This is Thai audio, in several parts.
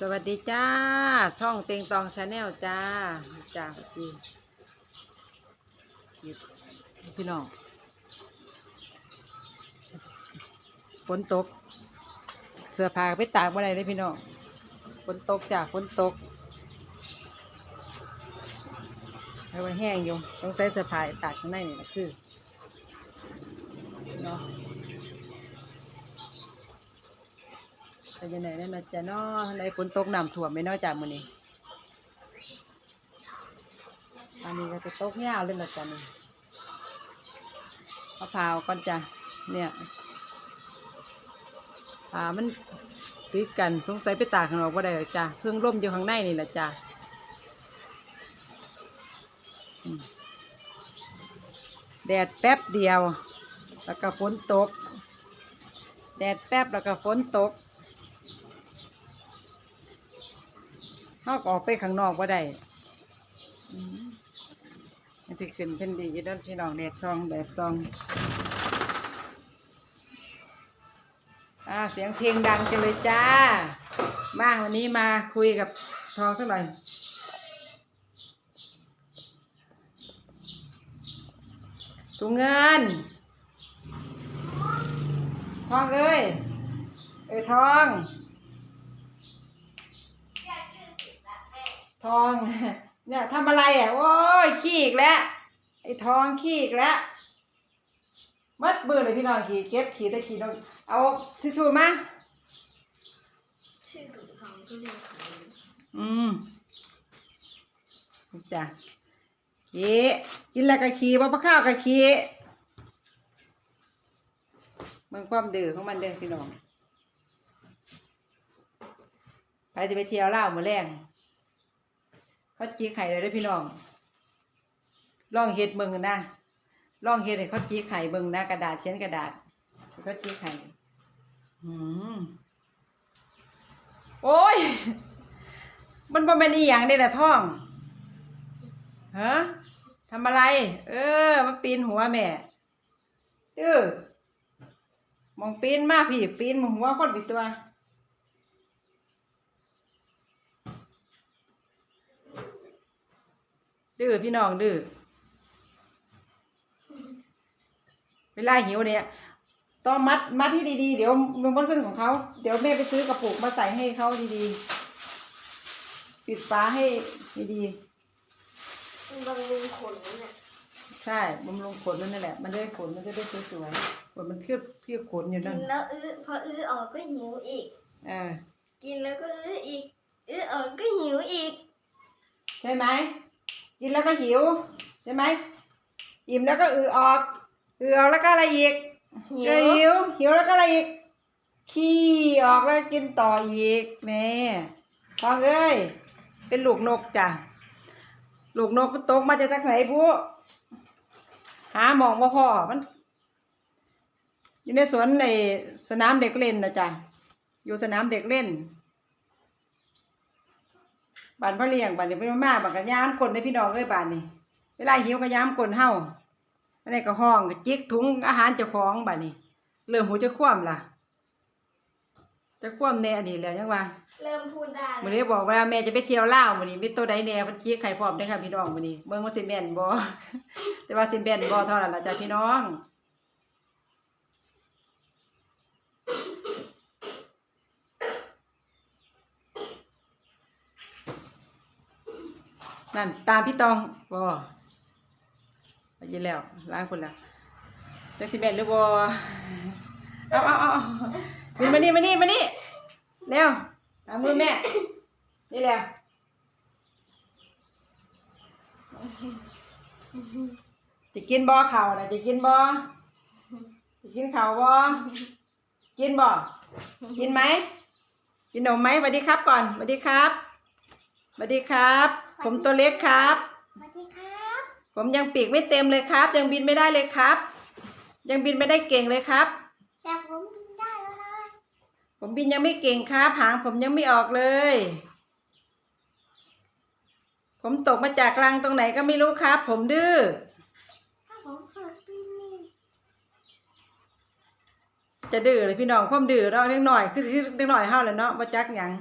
สวัสดีจ้า ช่องเต็งตองชาแนลจ้าจ้าสวัสดีพี่น้องฝนตก เสื้อผ้าไปตากเมื่อไรเลยพี่น้องฝนตกจ้าฝนตกให้มันแห้งอยู่ต้องใส่เสื้อผ้าตากข้างในนี่แหละคือเนาะ เป็นยังไงนั่นนะจ๊ะเนาะในฝนตกน้ำท่วมไม่นาะจ้ะมื้อนี้อันนี้ก็จะตกยาวเลยนะจ๊ะนี่มะพร้าวก่อนจ้ะเนี่ยอ่ามันติดกันสงสัยไปตากข้างนอกว่าได้หรอจ้ะเครื่องร่มอยู่ข้างในนี่แหละจ้ะแดดแป๊บเดียว แล้วก็ฝนตก แดดแป๊บแล้วก็ฝนตก เขาก็ออกไปข้างนอกว่าได้มันจะขึ้นเป็นดีด้อพี่น้องแดดซองแดดซองอ่าเสียงเพลงดังจังเลยจ้ามาวันนี้มาคุยกับทองสักหน่อยถุงเงิน ทองเอ้ยเอ้ยทอง ทอง เนี่ยทำอะไรอะ โอ้ย ขี้อีกแล้ว ไอ้ทองขี้อีกแล้วมัดมือเลยพี่น้องขี่เก็บขี่แต่ขี่น้องเอาทิชชู่มาชื่อถุงทองก็เรียกของอืมนี่จ้ะขี่กินแล้วก็ขี่บ่พะข้าวก็ขี่เมืองความดื้อของมันเด้อพี่น้องไปจะไปเที่ยวเล่าวมือแรง เขาจีไข่เลยเด้พี่น้อง ลองเฮ็ดเบิ่งนะ ลองเฮ็ดให้เขาจีไข่เบิ่งนะกระดาษเขียนกระดาษให้เขาจีไข่อืมโอ้ย มันบ่แม่นอีหยังเด้น่ะท่องฮะทำอะไร เออมาปีนหัวแม่ดื้อมองปีนมากพี่ ปีนมาหัวคนปิดตัว ดื้อพี่น้องดื้อเวลาหิวเนี่ยต้องมัดมัดที่ดีๆ เดี๋ยวมันบนขึ้นของเขา เดี๋ยวแม่ไปซื้อกระปุกมาใส่ให้เขาดีๆ ปิดฝาให้ดีมันบำรุงขนเนี่ยๆใช่บำรุงขนนั่นแหละ มันได้ขนมันจะได้สวยๆขนมันเพียบเพียบขนอยู่กินั่นนแล้วอื้อพออื้อออกก็หิวอีกเออกินแล้วก็อื้ออีกอื้อออกก็หิวอีก ใช่ไหม กินแล้วก็หิวใช่ไหมอิ่มแล้วก็อือออกอือออกแล้วก็อะไรอีกหิก็วหิวหิวแล้วก็อะไรอีกขี้ออกแล้วกินต่ออีกแน่ฟองเอ้ยเป็นลูกนกจ้ะลูกนกมันตกมาจากทางไหนผู้หาหมองบ่พอมัน อยู่ในสวนในสนามเด็กเล่นนะจ้ะอยู่สนามเด็กเล่น บ้านพ่อเลี้ยงบ้านนี้เป็นมาบ้านกันย้ามกลนในพี่น้องเอ้ยบ้านนี้เวลาหิวก็ย้ามกลนเฮาอันนี้ก็ห้องก็จิกถุงอาหารเจ้าของบ้านนี้เริ่มหูจะคว่ำล่ะ จะคว่ำแน่อันนี้แล้วยังว่าเริ่มพูดได้มื้อนี้บอกว่าแม่จะไปเที่ยวลาวมื้อนี้มีตัวใดแหน่เพิ่นจิกไข่พร้อมเด้อค่ะพี่น้องมื้อนี้เบิ่งว่าสิแม่นบ่แต่ว่าสิแม่นบ่เท่านั้นล่ะจ้ะพี่น้อง นั่น ตามพี่ตองบ่ไปยินแล้วล้างคนละจะสิแม่นหรือบ่เอาเอาเอาเอามานี่มานี่มานี่เร็วเอามือแม่ นี่แหละจะกินบ่ข้าวนะจะกินบ่จะกินข้าวบ่กินบ่กินไหมกินนมไหมสวัสดีครับก่อนสวัสดีครับสวัสดีครับ ผมตัวเล็กครับ สวัสดีครับ ผมยังปีกไม่เต็มเลยครับ ยังบินไม่ได้เลยครับ ยังบินไม่ได้เก่งเลยครับ แต่ผมกินได้แล้วนะผมบินยังไม่เก่งครับ หางผมยังไม่ออกเลย ผมตกมาจากรังตรงไหนก็ไม่รู้ครับ ผมดื้อ ถ้าผมฝึกบินนี่จะดื้อเลยพี่น้องความดื้อเราเล็กหน่อยคือเล็กหน่อยเฮาแหล้วเนาะมาจักหยัง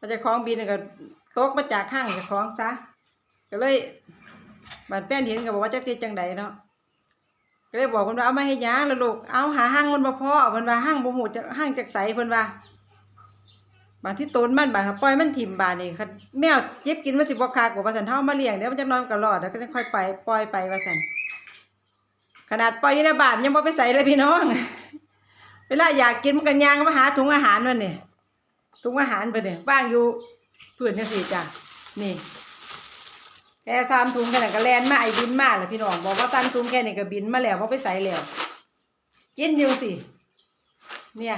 พอเจะคล้าของบินก็ ตกมาจากข้างจะคล้าของซะก็เลยบาดแป้นเห็นก็บอกว่าจักติดจังใดเนาะก็เลยบอกเพิ่นว่าเอามาให้ยางแล้วลูกเอาหาห้างมันบ่พอเพิ่นว่าห้างบ่ฮู้จักห้างจักใสเพิ่นว่าบางที่ต้นมันบางปล่อยมันถิ่มบานนี่คันแมวเจ็บกินมันสิบ่คักบ่ว่าซั่นเฮามาเลี้ยงเดี๋ยวมันจะนอนก็รอดแล้วก็จะค่อยไปปล่อยไปว่าซั่นขนาดปล่อยยู่ในบ้านยังบ่ไปใส่เลยพี่น้อง เวลาอยากกินมันก็ย่างมาหาถุงอาหารมันนี่ถุงอาหารเพิ่นนี่ว่างอยู่ พื้นจังซี่จ้ะนี่แค่สามถุงกันนะก็แลนมาไอ้บินมาแล้วพี่น้องบอกว่าสามถุงแค่นี้ก็บินมาแล้วบ่ไปใส่แล้วกินอยู่สิเนี่ย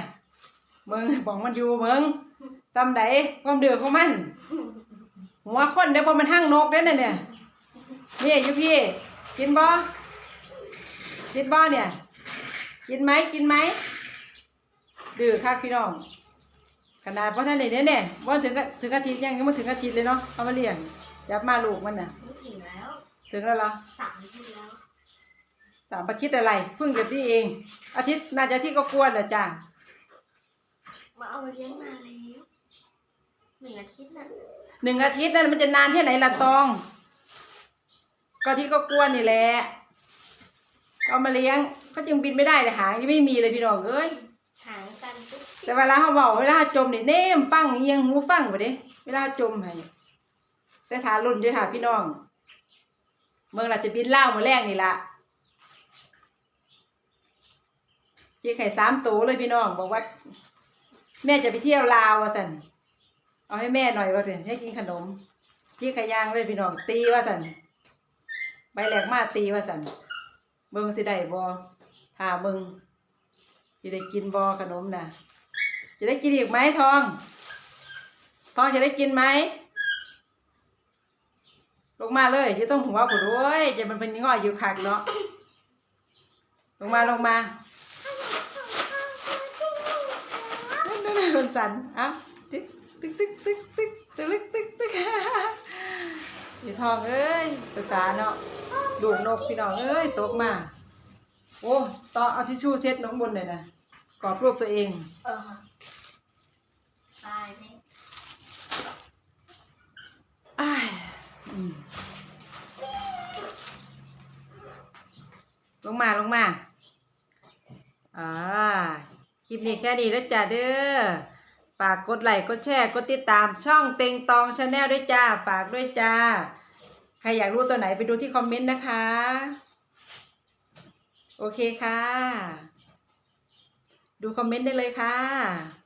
เบิ่งบอกมันอยู่เบิ่งจำได้ความเดือดของมันหัวคนเดี๋ยวพอมันหั่งนกเด้เนี่ยเนี่ยนี่ยูพี่กินบ่กินบ่เนี่ย กินไหมกินไหมดื้อค่ะพี่น้อง ขนาดเพราะท่านเนี่ยเนี่ยว่าถึงกับถึงอาทิตย์ยังยังไม่ถึงอาทิตย์เลยเนาะเอามาเลี้ยงจับมาลูกมันน่ะไม่ถึงแล้วถึงแล้วเหรอสามทีแล้วสามอาทิตย์อะไรเพิ่งจะที่เอง อาทิตย์น่าจะที่ก็กวนเหรอจ้ามาเอาเลี้ยงมาแล้วหนึ่งอาทิตย์น่ะหนึ่งอาทิตย์นั่นมันจะนานแค่ไหนล่ะตอง ก็ที่ก็กวนนี่แหละเอามาเลี้ยงก็จึงบินไม่ได้เลยหางยังไม่มีเลยพี่น้องเอ้ยหางกันปุ๊บ แต่เวลาเขาบอกเวลาจมเนี่เน่มฟังเอียงหูฟังไปเด้เวลาจมให้แต่ถารุ่นด้วยค่ะพี่น้อง เมืองเราจะบินเล่ามาแรกนี่ละเจ๊ไข่สามตัวเลยพี่น้อง บอกว่า แม่จะไปเที่ยวลาวว่าสันเอาให้แม่หน่อยว่าเถอะให้กินขนมเจ๊ไข่ย่างเลยพี่น้องตีว่าสันใบแหลกมาตีว่าสันเบิ่งสิได้บ่หาเบิ่งจะได้กินบอขนมนะ จะได้กินอีกไหมทอง ทองจะได้กินไหมลงมาเลยจะต้องหัวผุดโอ้ยจะมันเป็นง่อยอยู่ขักเนาะลงมาลงมานั่นนั่นมันสั่นอ้าตึ๊กตึ๊กตึ๊กตึ๊กตึ๊กตึ๊กตึ๊กตึ๊กอยู่ทองเอ้ยภาษาเนาะดูนกพี่น้องเอ้ยตกมาโอ้ต่อเอาทิชชู่เช็ดน้องบนเลยนะกรอบรูปตัวเอง เออตายแน่ อ้ายอืมลง มาลงมาอ่าคลิปนี้แค่นี้แล้วจ้าเด้อฝากกดไลค์กดแชร์กดติดตามช่องเต็งตองชาแนลด้วยจ้าฝากด้วยจ้า ใครอยากรู้ตัวไหนไปดูที่คอมเมนต์นะคะ โอเคค่ะ ดูคอมเมนต์ได้เลยค่ะ